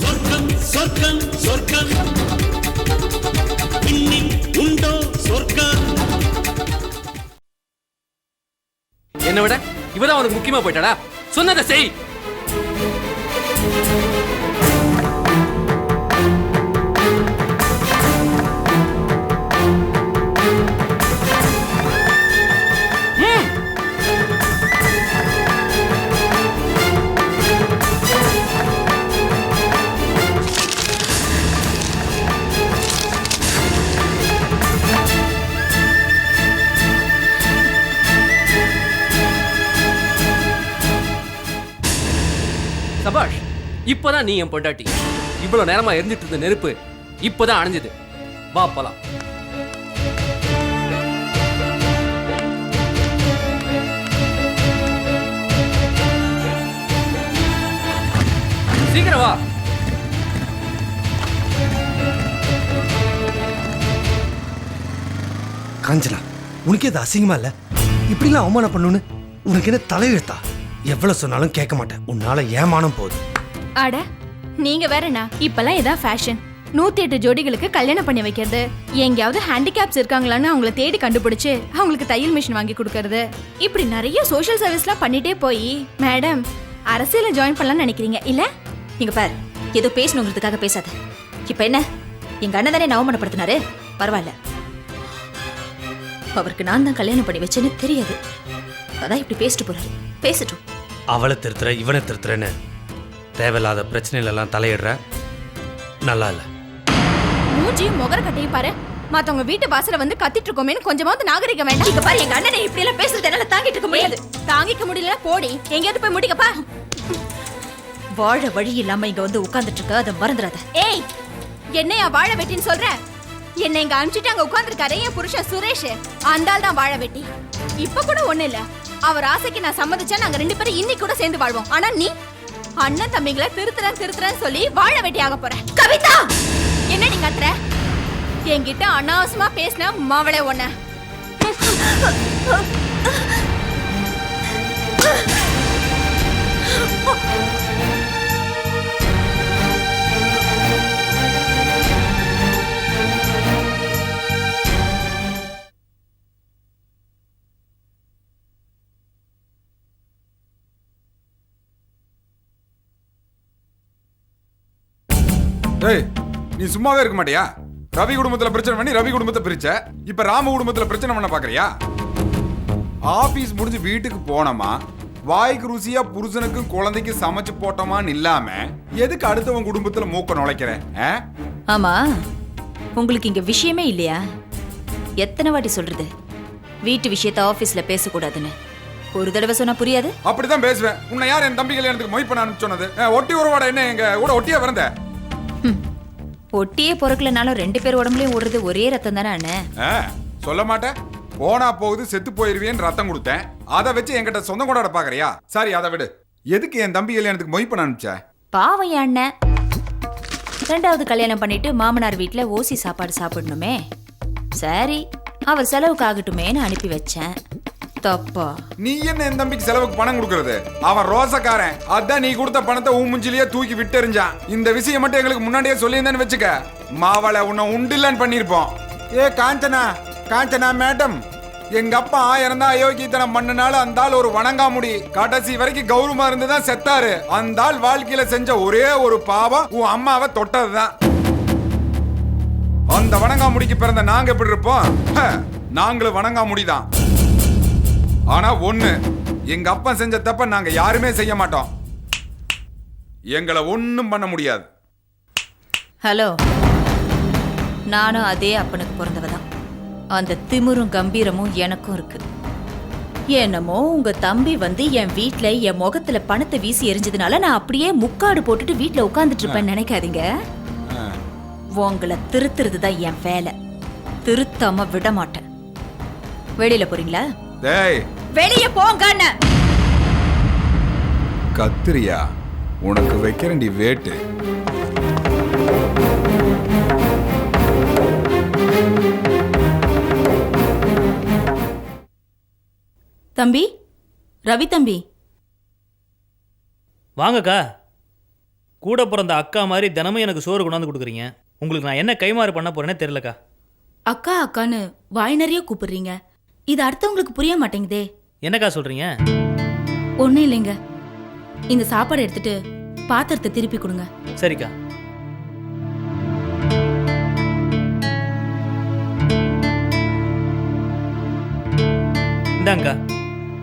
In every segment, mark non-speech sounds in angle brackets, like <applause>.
சொர்க்கம் சொர்க்கம் சொர்க்கம். இன்னில் உண்டோ சொர்க்கம்? என்னை விட இவதான் உனக்கு முக்கியமா போயிட்டாடா சொன்னதை செய். இப்பதான் நீ என் பொண்டாட்டி. இவ்வளவு நேரமா எரிஞ்சிட்டு இருந்த நெருப்பு இப்பதான் அணைஞ்சது. வா போலாம். சீக்கிரம் வா. காஞ்சனா உனக்கு எது அசிங்கமா இல்ல? இப்படிலாம் அவமானம் பண்ணுன்னு உனக்கு என்ன தலையெழுத்தா? எவ்வளவு சொன்னாலும் கேட்க மாட்டேன். உன்னால ஏமானம் போகுது. அட நீங்க வேறண்ணா இப்பெல்லாம் இதான் ஃபேஷன் நூத்தி எட்டு ஜோடிகளுக்கு கல்யாணம் பண்ணி வைக்கிறது. எங்கேயாவது ஹேண்டிகேப்ஸ் இருக்காங்களான்னு அவங்கள தேடி கண்டுபிடிச்சு அவங்களுக்கு தையல் மிஷின் வாங்கி கொடுக்கறது. இப்படி நிறைய சோஷியல் சர்வீஸ்லாம் பண்ணிட்டே போய் மேடம் அரசியல ஜாயின் பண்ணலாம்னு நினைக்கிறீங்க இல்ல? இங்க பார் ஏதோ பேசணுங்கிறதுக்காக பேசாத. இப்ப என்ன? எங்க அண்ணன் தானே அவமானப்படுத்தினாரு பரவாயில்ல. அவருக்கு நான் தான் கல்யாணம் பண்ணி வச்சேன்னு தெரியாது. அதான் இப்படி பேசிட்டு போறாரு. பேசட்டும். அவளை திருத்துற இவனை திருத்துறன்னு. தேவையில்லாத பிரச்சனையில எல்லாம் தலையிடுற? நல்லா இல்ல மூஞ்சியும் முகர கட்டையும் பாரு. மத்தவங்க வீட்டு வாசல்ல வந்து கத்திட்டு இருக்கோமேன்னு கொஞ்சமாவது நாகரிகம் வேண்டாம். இங்க பாரு எங்க அண்ணனை இப்படி எல்லாம் பேசுறது என்னால தாங்கிட்டு இருக்க முடியாது. தாங்கிக்க முடியல போடி. எங்கேயாவது போய் முடிக்கப்பா. வாழ வழி இல்லாம இங்க வந்து உட்கார்ந்துட்டு இருக்க அதை மறந்துடாத. ஏய் என்னையா வாழ வெட்டின்னு சொல்ற? என்னை இங்க அனுப்பிச்சிட்டு அங்க உட்கார்ந்துருக்காரு என் புருஷன் சுரேஷ். அந்த ஆள் தான் வாழ வெட்டி. இப்ப கூட ஒண்ணு இல்ல. அவர் ஆசைக்கு நான் சம்மதிச்சா நாங்க ரெண்டு பேரும் இன்னைக்கு கூட சேர்ந்து வாழ்வோம். ஆனா நீ? அண்ணன் தம்பிங்களை திருத்துறேன் திருத்துறேன் சொல்லி வாழ வெட்டி ஆக கவிதா! என்ன நீ கத்துற? என்கிட்ட அனாவசியமா பேசின மாவளே ஒன்ன நீ சும்மாவே இருக்க மாட்டியா? ரவி குடும்பத்துல பிரச்சனை பண்ணி ரவி குடும்பத்தை பிரிச்ச. இப்ப ராம குடும்பத்துல பிரச்சனை பண்ண பாக்குறியா? ஆபீஸ் முடிஞ்சு வீட்டுக்கு போனோமா வாய்க்கு ருசியா புருஷனுக்கும் குழந்தைக்கு சமைச்சு போட்டோமான்னு இல்லாம எதுக்கு அடுத்தவன் குடும்பத்துல மூக்க நுழைக்கிற ஆ? ஆமா உங்களுக்கு இங்க விஷயமே இல்லையா? எத்தனை வாட்டி சொல்றது? வீட்டு விஷயத்த ஆபீஸ்ல பேசக்கூடாதுன்னு. ஒரு தடவை சொன்னா புரியாது? அப்படிதான் பேசுவேன். உன்னை யார் என் தம்பி கல்யாணத்துக்கு மொய் பண்ண அனுப்பிச்சு சொன்னது? ஒட்டி உறவாட என்ன எங்க கூட ஒட்டியா பிறந்த? ஒட்டியே பொறுக்கலனாலும் ரெண்டு பேர் உடம்புலயும் ஓடுறது ஒரே ரத்தம் தானே அண்ணே? ஆ, சொல்ல மாட்டேன். போனா போகுது செத்து போயிருவேன்னு ரத்தம் கொடுத்தேன். அதை வச்சு என்கிட்ட சொந்தம் கொண்டாட பாக்குறியா? சரி அதை விடு. எதுக்கு என் தம்பி கல்யாணத்துக்கு மொய் பண்ண அனுப்பிச்ச? பாவம் என் அண்ணன் ரெண்டாவது கல்யாணம் பண்ணிட்டு மாமனார் வீட்ல ஓசி சாப்பாடு சாப்பிடணுமே. சரி அவர் செலவுக்கு ஆகட்டுமேன்னு அனுப்பி வச்சேன். தப்பா? நீ என்ன என் தம்பிக்கு செலவுக்கு பணம் கொடுக்கறது? அவன் ரோசக்காரன். அதான் நீ கொடுத்த பணத்தை உன் முஞ்சிலேயே தூக்கி விட்டெறிஞ்சான். இந்த விஷயம் மட்டும் எங்களுக்கு முன்னாடியே சொல்லியிருந்தேன்னு வச்சுக்க. மாவளை உன்னை உண்டில்லன்னு பண்ணியிருப்போம். ஏ காஞ்சனா காஞ்சனா மேடம். எங்க அப்பா ஆயிரம் தான் அயோக்கியத்தனம் பண்ணனால அந்த ஆள் ஒரு வணங்காமுடி. கடைசி வரைக்கும் கௌரவமா இருந்து தான் செத்தாரு. அந்த ஆள் வாழ்க்கையில செஞ்ச ஒரே ஒரு பாவம் உன் அம்மாவை தொட்டதுதான். அந்த வணங்காமுடிக்கு பிறந்த நாங்க எப்படி இருப்போம்? நாங்களும் நாங்களும் வணங்காமுடிதான். ஆனா ஒண்ணு எங்க அப்பா செஞ்ச தப்ப நாங்க யாருமே செய்ய மாட்டோம். எங்களை ஒண்ணும் பண்ண முடியாது. ஹலோ. நானும் அதே அப்பனுக்கு பிறந்தவ தான். அந்த திமிரும் கம்பீரமும் எனக்கும் இருக்கு. என்னமோ உங்க தம்பி வந்து என் வீட்ல என் முகத்துல பணத்தை வீசி எரிஞ்சதுனால நான் அப்படியே முக்காடு போட்டுட்டு வீட்ல உட்கார்ந்துட்டு இருப்பேன்னு நினைக்காதீங்க. உங்களை திருத்துறது தான் என் வேலை. திருத்தாம விட மாட்டேன். வெளியில போறீங்களா? டேய் வெளியே போங்க அண்ணன் கத்திரியா உனக்கு வைக்கிறேன்டி வேட்டு. தம்பி? ரவி தம்பி? வாங்கக்கா. கூட பிறந்த அக்கா மாதிரி தினமும் எனக்கு சோறு கொண்டாந்து கொடுக்குறீங்க. உங்களுக்கு நான் என்ன கைமாறு பண்ண போறேனே தெரிலக்கா அக்கா அக்கான்னு வாய் நிறைய கூப்பிடுறீங்க. இது அடுத்தவங்களுக்கு புரிய மாட்டேங்குதே. என்னக்கா சொல்றீங்க? ஒன்றும் இல்லைங்க. இந்த சாப்பாடு எடுத்துட்டு பாத்திரத்தை திருப்பி கொடுங்க. சரிக்கா. இந்தாங்கக்கா.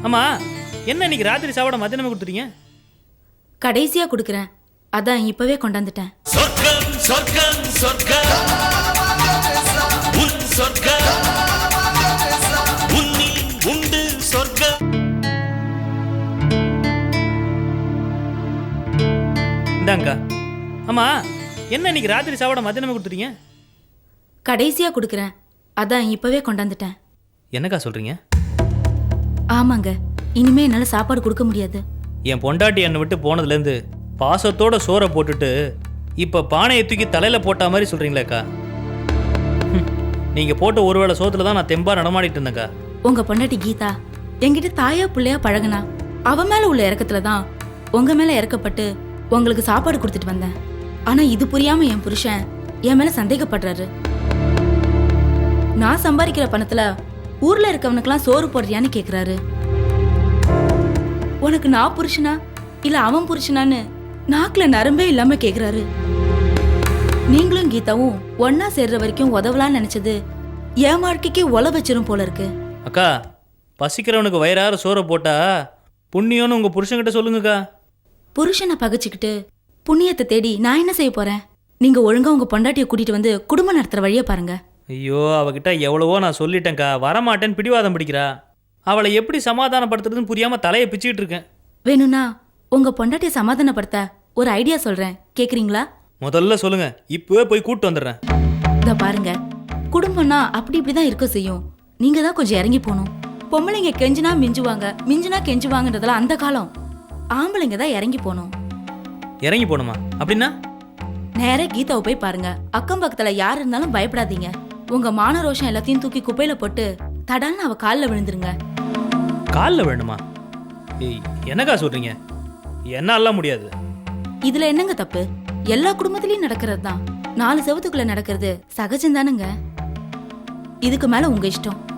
ஆமா என்ன இன்னைக்கு ராத்திரி சாப்பாடு மத்தியானமே கொடுத்துட்டீங்க? கடைசியா கொடுக்குறேன். அதான் இப்பவே கொண்டாந்துட்டேன் சொர்க்கம் சொர்க்கம் சொர்க்கம். உன் சொர்க்கம். இந்தாங்கக்கா ஆமா என்ன இன்னைக்கு ராத்திரி சாப்பாடு மத்தியானமே கொடுத்துட்டீங்க? கடைசியா கொடுக்குறேன். அதான் இப்பவே கொண்டாந்துட்டேன். என்னக்கா சொல்றீங்க? ஆமாங்க. இனிமே என்னால சாப்பாடு கொடுக்க முடியாது. என் பொண்டாட்டி என்னை விட்டு போனதுலேருந்து பாசத்தோட சோறை போட்டுட்டு இப்போ பானையை தூக்கி தலையில் போட்ட மாதிரி சொல்கிறீங்களேக்கா நீங்கள் போட்ட ஒரு வேளை சோத்துல தான் நான் தெம்பாக நடமாடிட்டு இருந்தேன்க்கா. உங்க பொண்டாட்டி கீதா என்கிட்ட தாயா புள்ளையா பழகுனா அவ மேல உள்ள இறக்கத்துல தான் உங்க மேல இறக்கப்பட்டு உங்களுக்கு சாப்பாடு கொடுத்துட்டு வந்தேன். ஆனா இது புரியாம என் புருஷன் என் மேல சந்தேகப்படுறாரு. நான் சம்பாதிக்கிற பணத்துல ஊர்ல இருக்கவனுக்கெல்லாம் சோறு போடுறியான்னு கேக்குறாரு. உனக்கு நான் புருஷனா? இல்ல அவன் புருஷனான்னு நாக்குல நரம்பே இல்லாம கேக்குறாரு. நீங்களும் கீதாவும் ஒன்னா சேர்ற வரைக்கும் உதவலாம்னு நினைச்சது என் வாழ்க்கைக்கு ஒல வச்சிரும் போல இருக்கு. அக்கா பசிக்கிறவனுக்கு வயிறார சோறை போட்டா புண்ணியம்னு உங்கள் புருஷன்கிட்ட சொல்லுங்கக்கா. புருஷனை பகைச்சுக்கிட்டு புண்ணியத்தை தேடி நான் என்ன செய்ய போறேன்? நீங்க ஒழுங்கா உங்க பொண்டாட்டியை கூட்டிட்டு வந்து குடும்பம் நடத்துற வழியை பாருங்க. ஐயோ அவகிட்ட எவ்வளவோ நான் சொல்லிட்டேன்க்கா. வரமாட்டேன்னு பிடிவாதம் பிடிக்கிறா. அவளை எப்படி சமாதானப்படுத்துறதுன்னு புரியாமல் தலையை பிச்சுக்கிட்டு இருக்கேன். வேணும்னா உங்க பொண்டாட்டியை சமாதானப்படுத்த ஒரு ஐடியா சொல்றேன். கேக்குறீங்களா? முதல்ல சொல்லுங்க. இப்போவே போய் கூப்பிட்டு வந்துடுறேன். இத பாருங்க. குடும்பம்னா அப்படி இப்படிதான் இருக்க செய்யும். நீங்க தான் கொஞ்சம் இறங்கி போகணும். பொம்பளைங்க கெஞ்சினா மிஞ்சுவாங்க. மிஞ்சினா கெஞ்சுவாங்கன்றதெல்லாம் அந்த காலம். ஆம்பளைங்க தான் இறங்கி போகணும். இறங்கி போகணுமா? அப்படின்னா? நேரா கீதாவை போய் பாருங்க. அக்கம் பக்கத்துல யார் இருந்தாலும் பயப்படாதீங்க. உங்க மான ரோஷம் எல்லாத்தையும் தூக்கி குப்பையில போட்டு தடால்னு அவ கால்ல விழுந்துருங்க. காலில் வேணுமா ஏய் என்னக்கா சொல்கிறீங்க என்னாலாம் முடியாது. இதுல என்னங்க தப்பு? எல்லா குடும்பத்திலயும் நடக்கிறது தான். நாலு செவத்துக்குள்ள நடக்கிறது சகஜம் தானுங்க. இதுக்கு மேல உங்க இஷ்டம்.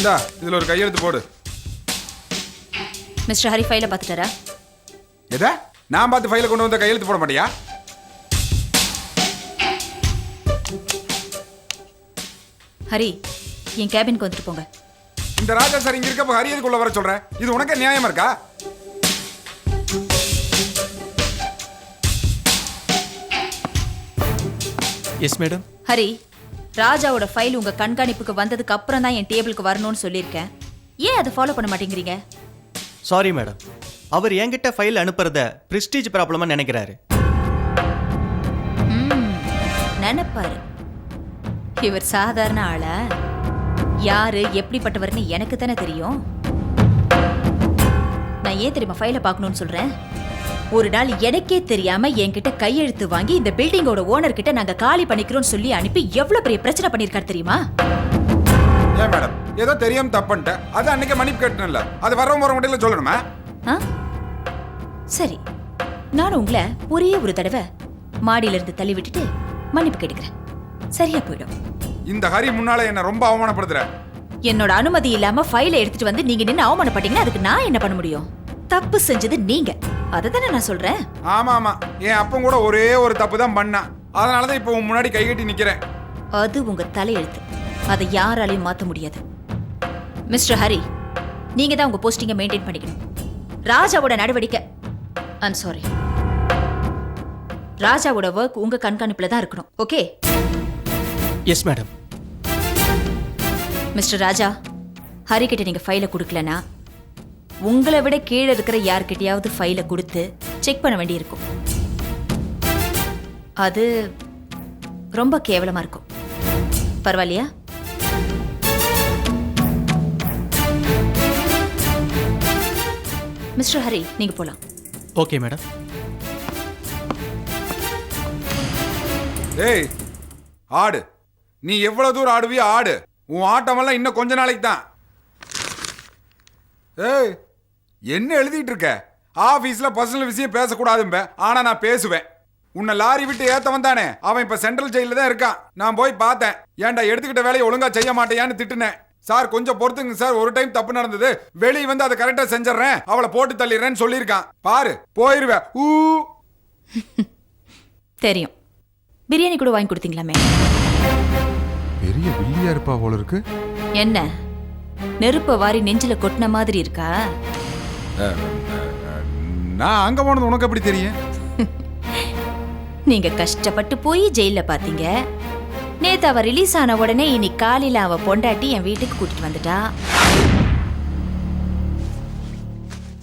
இந்தா இதுல ஒரு கையெழுத்து போடு. மிஸ்டர் ஹரி ஃபைல பாத்துட்டாரா எதை? நான் பார்த்து ஃபைல கொண்டு வந்த கையெழுத்து போட மாட்டியா? ஹரி என் கேபினுக்கு வந்துட்டு போங்க. இந்த ராஜா சார் இங்க இருக்கப்ப ஹரியதுக்குள்ள வர சொல்றேன் இது உனக்கு நியாயமா இருக்கா? எஸ் மேடம் ஹரி ராஜாவோட ஃபைல் உங்க கண்காணிப்புக்கு வந்ததுக்கு அப்புறம் தான் என் டேபிளுக்கு வரணும்னு சொல்லியிருக்கேன். ஏன் அதை ஃபாலோ பண்ண மாட்டேங்கிறீங்க? சாரி மேடம் அவர் என்கிட்ட ஃபைல் அனுப்புறத பிரிஸ்டீஜ் ப்ராப்ளமா நினைக்கிறாரு. நினைப்பாரு. இவர் சாதாரண ஆளா. யாரு எப்படிப்பட்டவர்னு எனக்கு தானே தெரியும். நான் ஏன் தெரியுமா ஃபைலை பார்க்கணும்னு சொல்றேன்? ஒரு நாள் எனக்கே தெரியாம என்கிட்ட கையெழுத்து வாங்கி இந்த பில்டிங்கோட ஓனர் கிட்ட நாங்க காலி பண்ணிக்கிறோம்னு சொல்லி அனுப்பி எவ்வளவு பெரிய பிரச்சனை பண்ணிருக்காரு தெரியுமா? ஏன் மேடம்? ஏதோ தெரியாம தப்புன்ட்டேன் அது அன்னைக்கு மன்னிப்பு கேட்டேன்ல. அது வரவங்க வர முடியல சொல்லணுமா? சரி. நான் உங்களை ஒரே ஒரு தடவை மாடியில இருந்து தள்ளி விட்டுட்டு மன்னிப்பு கேட்டுக்கிறேன். சரியா போயிடும். இந்த ஹரி முன்னால என்ன ரொம்ப அவமானப்படுத்துற என்னோட அனுமதி இல்லாம ஃபைலை எடுத்துட்டு வந்து நீங்க நின்னு அவமானப்பட்டீங்கன்னா அதுக்கு நான் என்ன பண்ண முடியும்? தப்பு செஞ்சது நீங்க. அதுதானே நான் சொல்றேன்? ஆமா ஆமா என் அப்பன் கூட ஒரே ஒரு தப்பு தான் பண்ணான். அதனாலதான் இப்போ உன் முன்னாடி கை கட்டி நிக்கிறேன். அது உங்க தலையெழுத்து. அதை யாராலையும் மாத்த முடியாது. மிஸ்டர் ஹரி நீங்க தான் உங்க போஸ்டிங்கை மெயின்டைன் பண்ணிக்கணும். ராஜாவோட நடவடிக்கை. ஐம் சாரி ராஜாவோட ஒர்க் உங்க கண்காணிப்புல தான் இருக்கணும். Okay yes madam mister Raja Hari கிட்ட நீங்க ஃபைலை கொடுக்கலனா உங்களை விட கீழே இருக்கிற யார்கிட்டயாவது ஃபைலை கொடுத்து செக் பண்ண வேண்டியிருக்கும். அது ரொம்ப கேவலமா இருக்கும். பரவாயில்லையா? மிஸ்டர் ஹரி நீங்க போலாம். Okay madam. ஏய் ஆடு. நீ எவ்வளவு தூரம் ஆடுவியோ ஆடு. உன் ஆட்டமெல்லாம் இன்னும் கொஞ்ச நாளைக்கு தான் ஏய் என்ன எழுதிட்டு இருக்க? ஆபீஸ்ல பர்சனல் விஷயம் பேசக்கூடாதும்ப. ஆனா நான் பேசுவேன். உன்னை லாரி விட்டு ஏத்த வந்தானே? அவன் இப்ப சென்ட்ரல் ஜெயில தான் இருக்கான். நான் போய் பார்த்தேன். ஏன்டா எடுத்துக்கிட்ட வேலையை ஒழுங்கா செய்ய மாட்டேயான்னு திட்டுனேன். சார் கொஞ்சம் பொறுத்துங்க சார். ஒரு டைம் தப்பு நடந்தது. வெளியே வந்து அதை கரெக்டா செஞ்சிடறேன். அவளை போட்டு தள்ளிடுறேன்னு சொல்லியிருக்கான். பாரு போயிருவேன் ஊ. <laughs> தெரியும். பிரியாணி கூட வாங்கி கொடுத்தீங்களாமே? பெரிய வில்லியா இருப்பா போல இருக்கு. என்ன? நெருப்ப வாரி நெஞ்சில கொட்டின மாதிரி இருக்கா? நான் அங்க போனது உனக்கு எப்படி தெரியும்? <laughs> நீங்க கஷ்டப்பட்டு போய் ஜெயில பாத்தீங்க. நேத்து அவ ரிலீஸ் ஆன உடனே இன்னைக்கு காலையில அவ பொண்டாட்டி என் வீட்டுக்கு கூட்டிட்டு வந்துட்டா.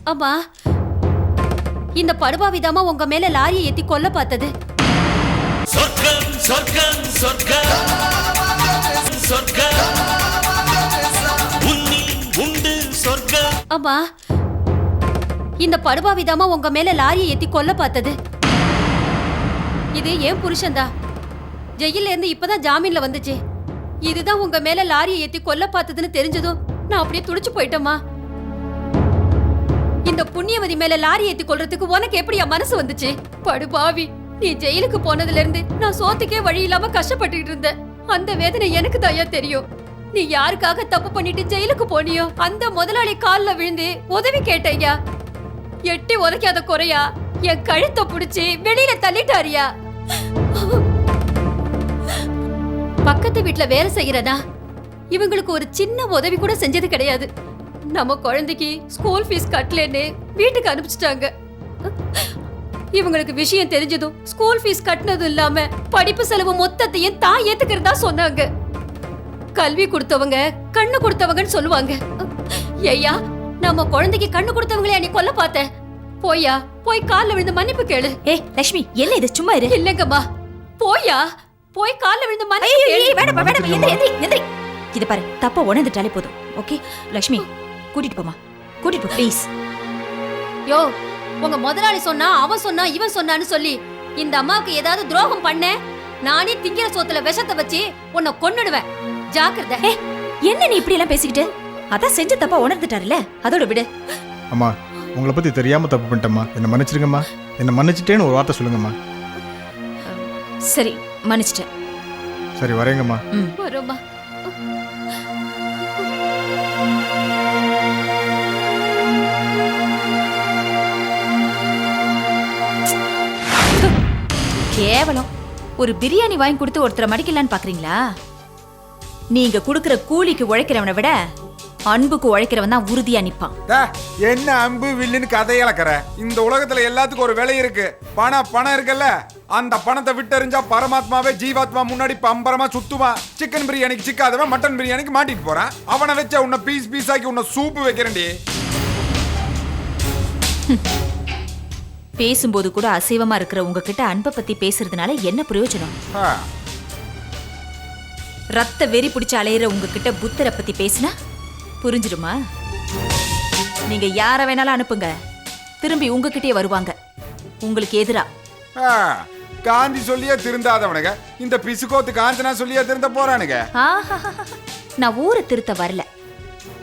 அம்மா இந்த படுபாவிதாமா உங்க மேல லாரியை ஏத்தி கொல்ல பார்த்தது. சொர்க்கம் சொர்க்கம் சொர்க்கம். சொர்க்கம். உன்னி உண்டு சொர்க்கம். அம்மா இந்த படுபாவிதாமா உங்க மேல லாரியை ஏத்தி கொல்ல பார்த்தது. இது ஏன் புருஷன்தா? ஜெயில இருந்து இப்பதான் ஜாமீன்ல வந்துச்சு. இதுதான் உங்க மேல லாரியை ஏத்தி கொல்ல பார்த்ததுன்னு தெரிஞ்சதும் நான் அப்படியே துடிச்சு போயிட்டேம்மா. இந்த புண்ணியவதி மேல லாரி ஏத்தி கொள்றதுக்கு உனக்கு எப்படியா மனசு வந்துச்சு? படுபாவி நீ ஜெயிலுக்கு போனதுல இருந்து நான் சோத்துக்கே வழி இல்லாம கஷ்டப்பட்டுக்கிட்டு இருந்தேன். அந்த வேதனை எனக்கு தாயா தெரியும். நீ யாருக்காக தப்பு பண்ணிட்டு ஜெயிலுக்கு போனியோ? அந்த முதலாளி கால்ல விழுந்து உதவி கேட்டையா எட்டி உதைக்காத குறையா? என் கழுத்தை பிடிச்சி வெளியில தள்ளிட்டாரியா? பக்கத்து வீட்டுல வேலை செய்யறதா? இவங்களுக்கு ஒரு சின்ன உதவி கூட செஞ்சது கிடையாது. நம்ம குழந்தைக்கு ஸ்கூல் ஃபீஸ் கட்டலன்னு வீட்டுக்கு அனுப்பிச்சிட்டாங்க. இவங்களுக்கு விஷயம் தெரிஞ்சதும் ஸ்கூல் ஃபீஸ் கட்டினதும் இல்லாம படிப்பு செலவு மொத்தத்தையும் தான் ஏத்துக்கிறதா சொன்னாங்க. கல்வி கொடுத்தவங்க கண்ணு கொடுத்தவங்கன்னு சொல்லுவாங்க. ஐயா நம்ம குழந்தைக்கு கண்ணு கொடுத்தவங்களே நீ கொல்ல பார்த்த போயா போய் கால்ல விழுந்து மன்னிப்பு கேளு. ஏ லட்சுமி என்ன இது? சும்மா இரு. இல்லங்கம்மா. போயா போய் கால்ல விழுந்து மன்னிப்பு கேளு. ஏய், வேணாம், வேணாம், எந்திரி, எந்திரி, எந்திரி. இது பாரு தப்பா உணர்ந்துட்டாலே போதும். ஓகே? லட்சுமி கூட்டிட்டு போமா கூட்டிட்டு போ ப்ளீஸ் யோ உங்க முதலாளி சொன்னா அவன் சொன்னா இவன் சொன்னான்னு சொல்லி இந்த அம்மாவுக்கு ஏதாவது துரோகம் பண்ண நானே திங்கிற சோத்துல விஷத்தை வச்சு உன்னை கொன்னுடுவேன். ஜாக்கிரதை. என்ன நீ இப்படி எல்லாம் பேசிக்கிட்டு? அதான் செஞ்ச தப்பா உணர்ந்துட்டாருல அதோட விடு. அம்மா உங்களை பற்றி தெரியாமல் தப்பு பண்ணிட்டேம்மா. என்னை மன்னிச்சிடுங்கம்மா என்னை மன்னிச்சிட்டேன்னு ஒரு வார்த்தை சொல்லுங்கம்மா. சரி மன்னிச்சிட்டேன். சரி வரேங்கம்மா. வரும்மா. கேவலம். ஒரு பிரியாணி வாங்கி கொடுத்து ஒருத்தரை மடிக்கலான்னு பாக்குறீங்களா? நீங்க குடுக்கிற கூலிக்கு உழைக்கிறவனை விட அன்புக்கு உழைக்கிறவன் தான் உறுதியா நிப்பான். என்ன அம்பு வில்லுன்னு கதை இழக்கிற? இந்த உலகத்துல எல்லாத்துக்கும் ஒரு விலை இருக்கு. பணம் பணம் இருக்குல்ல? அந்த பணத்தை விட்டெறிஞ்சா பரமாத்மாவே ஜீவாத்மா முன்னாடி பம்பரமா சுத்துவான் சிக்கன் பிரியாணிக்கு சிக்காதவன் மட்டன் பிரியாணிக்கு மாட்டிட்டு போறான். அவனை வச்ச உன்னை பீஸ் பீஸ் ஆக்கி உன்னை சூப்பு வைக்கிறேன்டி. பேசும்போது கூட அசைவமா இருக்கிற உங்ககிட்ட அன்பை பத்தி பேசுறதுனால என்ன பிரயோஜனம்? ரத்த வெறி பிடிச்ச அலையிற உங்ககிட்ட புத்தரை பத்தி பேசினா புரிஞ்சிடுமா? நீங்க யார வேணாலும் அனுப்புங்க. திரும்பி உங்ககிட்டயே வருவாங்க. உங்களுக்கு எதிரா? காந்தி சொல்லியே திருந்தாதவனுங்க. இந்த பிசுகோத்து காஞ்சனா சொல்லியே திருந்த போறானுங்க. நான் ஊரை திருத்த வரல.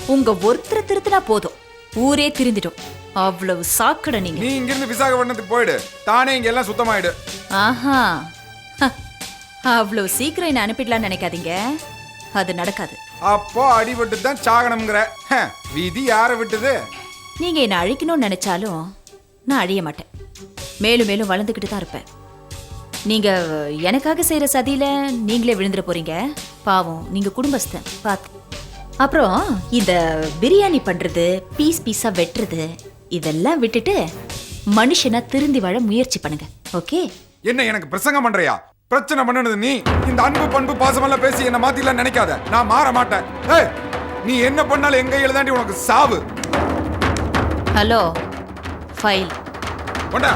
உங்க ஒருத்தரை திருத்தினா போதும். ஊரே திருந்திடும். அவ்வளவு சாக்கடை நீங்க. நீ இங்கிருந்து விசாகப்பட்டினத்துக்கு போயிடு. தானே இங்க எல்லாம் சுத்தமாயிடு. ஆஹா. அவ்வளவு சீக்கிரம் என்ன அனுப்பிடலாம்னு நினைக்காதீங்க. அது நடக்காது. அப்போ அடிபட்டு தான் சாகனம்ங்கிற ஹ, விதி யாரை விட்டுது? நீங்க என்ன அழிக்கணும்னு நினைச்சாலும் நான் அழிய மாட்டேன். மேலும் மேலும் வளர்ந்துக்கிட்டு தான் இருப்பேன். நீங்க எனக்காக செய்யற சதியில நீங்களே விழுந்துட போறீங்க. பாவம் நீங்க குடும்பஸ்தன். பார்த்து அப்புறம் இந்த பிரியாணி பண்றது பீஸ் பீஸா வெட்டுறது இதெல்லாம் விட்டுட்டு மனுஷனா திருந்தி வாழ முயற்சி பண்ணுங்க. ஓகே? என்ன எனக்கு பிரசங்கம் பண்றியா? பிரச்சனை பண்ணுனது நீ. இந்த அன்பு பண்பு பாசமெல்லாம் பேசி என்ன மாத்திலாம் நினைக்காத. நான் மாற மாட்டேன். ஏய் நீ என்ன பண்ணாலும் எங்க எழுதாண்டி உனக்கு சாவு. Hello file. கொண்டா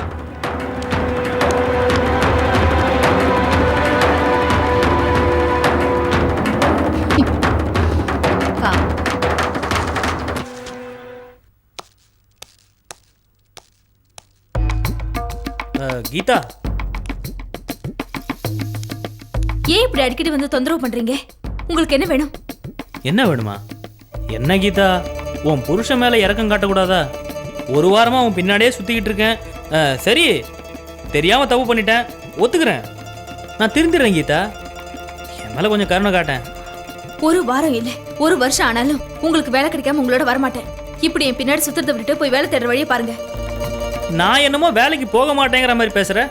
கீதா. ஏன் இப்படி அடிக்கடி வந்து தொந்தரவு பண்றீங்க? உங்களுக்கு என்ன வேணும்? என்ன வேணுமா? என்ன கீதா? உன் புருஷன் மேலே இறக்கம் காட்டக்கூடாதா? ஒரு வாரமாக உன் பின்னாடியே சுற்றிக்கிட்டு இருக்கேன். அஹ், சரி. தெரியாமல் தப்பு பண்ணிட்டேன். ஒத்துக்கிறேன். நான் திருந்திடுறேன் கீதா. என் மேலே கொஞ்சம் கருணை காட்டேன். ஒரு வாரம் இல்ல. ஒரு வருஷம் ஆனாலும் உங்களுக்கு வேலை கிடைக்காம உங்களோட வரமாட்டேன். இப்படி என் பின்னாடி சுத்துறதை விட்டுட்டு போய் வேலை தேடுற வழியை பாருங்க. நான் என்னமோ வேலைக்கு போக மாட்டேங்கிற மாதிரி பேசுற?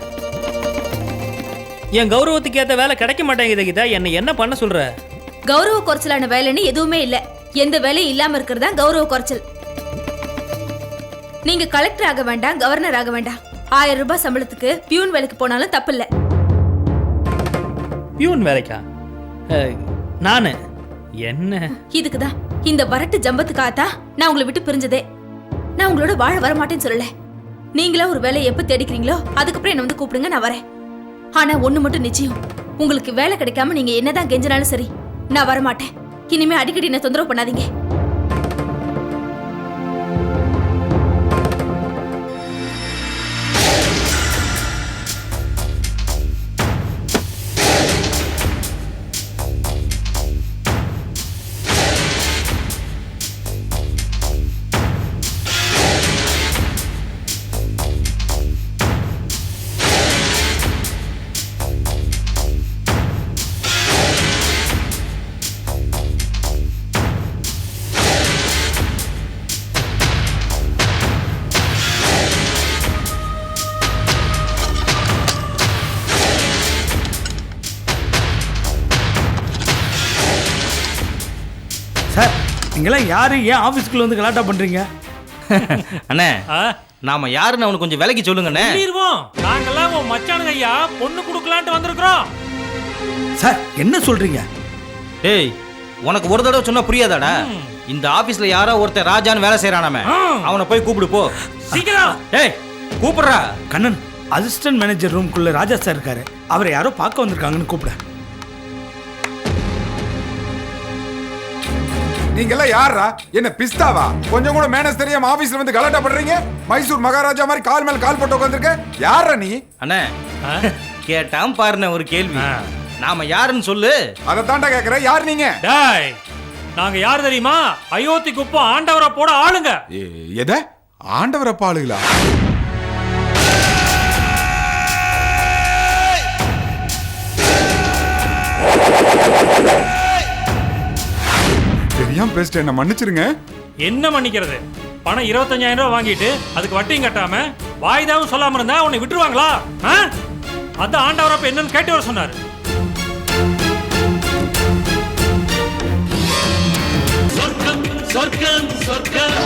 என் கௌரவத்துக்கு ஏற்ற வேலை கிடைக்க மாட்டேங்குது கீதா. என்னை என்ன பண்ண சொல்ற? கௌரவ குறைச்சலான வேலைன்னு எதுவுமே இல்ல. எந்த வேலையும் இல்லாம இருக்கிறது கௌரவ குறைச்சல். நீங்க கலெக்டர் ஆக வேண்டாம் கவர்னர் ஆக வேண்டாம். ஆயிரம் ரூபாய் சம்பளத்துக்கு பியூன் வேலைக்கு போனாலும் தப்பு இல்ல பியூன் வேலைக்கா? அஹ், நானு? என்ன? இதுக்கு தான். இந்த வரட்டு ஜம்பத்துக்காகத்தான் நான் உங்களை விட்டு பிரிஞ்சதே. நான் உங்களோட வாழ வர மாட்டேன்னு சொல்லல. நீங்களா ஒரு வேலையை எப்ப தேடிக்கிறீங்களோ அதுக்கப்புறம் என்ன வந்து கூப்பிடுங்க நான் வரேன். ஆனா ஒண்ணு மட்டும் நிச்சயம். உங்களுக்கு வேலை கிடைக்காம நீங்க என்னதான் கெஞ்சினாலும் சரி நான் வர மாட்டேன் இனிமே அடிக்கடி என்ன தொந்தரவு பண்ணாதீங்க. நீங்களாம் யாரு ஏன் ஆஃபீஸ்க்குள்ள வந்து கலாட்டா பண்றீங்க? அண்ணே நாம யாருன்னு அவனுக்கு கொஞ்சம் விலைக்கு சொல்லுங்கண்ணே. சொல்லிடுவோம் நாங்கெல்லாம் உன் மச்சானுங்க ஐயா பொண்ணு கொடுக்கலான்ட்டு வந்திருக்கிறோம். சார் என்ன சொல்றீங்க? ஏய் உனக்கு ஒரு தடவை சொன்னா புரியாதாடா? இந்த ஆபீஸ்ல யாரோ ஒருத்தன் ராஜான்னு வேலை செய்யறானாம அவனை போய் கூப்பிடு போ. சீக்கிரம். ஏய் கூப்பிடுறா. கண்ணன் அசிஸ்டன்ட் மேனேஜர் ரூம்குள்ள ராஜா சார் இருக்காரு. அவரை யாரோ பார்க்க வந்திருக்காங்கன்னு கூப்பிட. நீங்கெல்லாம் யாரா என்ன பிஸ்தாவா? கொஞ்சம் கூட மேனஸ் தெரியாம ஆபீஸ்ல வந்து கலாட்டா பண்றீங்க மைசூர் மகாராஜா மாதிரி கால் மேல கால் போட்டு உட்காந்துருக்க யாரா நீ? அண்ணே கேட்டாம் பாருண்ணே ஒரு கேள்வி. நாம யாருன்னு சொல்லு. அதை தாண்டா கேக்குறேன் யார் நீங்க? டாய் நாங்க யார் தெரியுமா? அயோத்தி குப்பம் ஆண்டவரை போட ஆளுங்க. எத? ஆண்டவரை பாளுகளா தெரியாம பேசிட்டு என்ன மன்னிச்சிருங்க? என்ன மன்னிக்கிறது? பணம் இருபத்தஞ்சாயிரம் ரூபாய் வாங்கிட்டு அதுக்கு வட்டியும் கட்டாம வாய்தாவும் சொல்லாம இருந்தா உன்னை விட்டுருவாங்களா? அதான் ஆண்டவர் அப்ப என்னன்னு கேட்டு வர சொன்னாரு. சொர்க்கம் சொர்க்கம் சொர்க்கம்.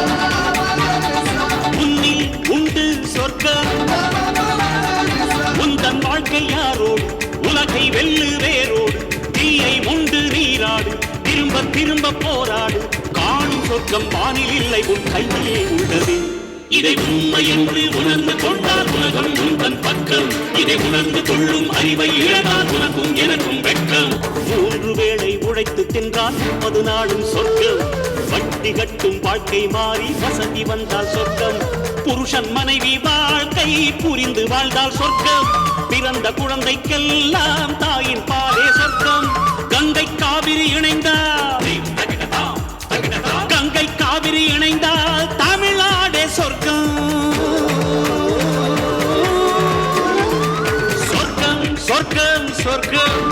உன்னில் உண்டு சொர்க்கம். உந்தன் வாழ்க்கை யாரோடு உலகை வெல்லு திரும்ப திரும்ப போராடு. காணும் சொர்க்கம் வானில் இல்லை உன் கையிலே உள்ளது. இதை உண்மை என்று உணர்ந்து கொண்டால் உலகம் உந்தன் பக்கம். இதை உணர்ந்து கொள்ளும் அறிவை இழந்தால் உனக்கும் எனக்கும் வெட்கம். மூன்று வேளை உழைத்து தின்றால் முப்பது நாளும் சொர்க்கம். வட்டி கட்டும் வாழ்க்கை மாறி வசதி வந்தால் சொர்க்கம். புருஷன் மனைவி வாழ்க்கை புரிந்து வாழ்ந்தால் சொர்க்கம். பிறந்த குழந்தைக்கெல்லாம் தாயின் பாலே சொர்க்கம். கங்கை காவிரி இணைந்தால் கங்கை காவிரி இணைந்தால் தமிழ்நாடே சொர்க்கம். சொர்க்கம் சொர்க்கம் சொர்க்கம்.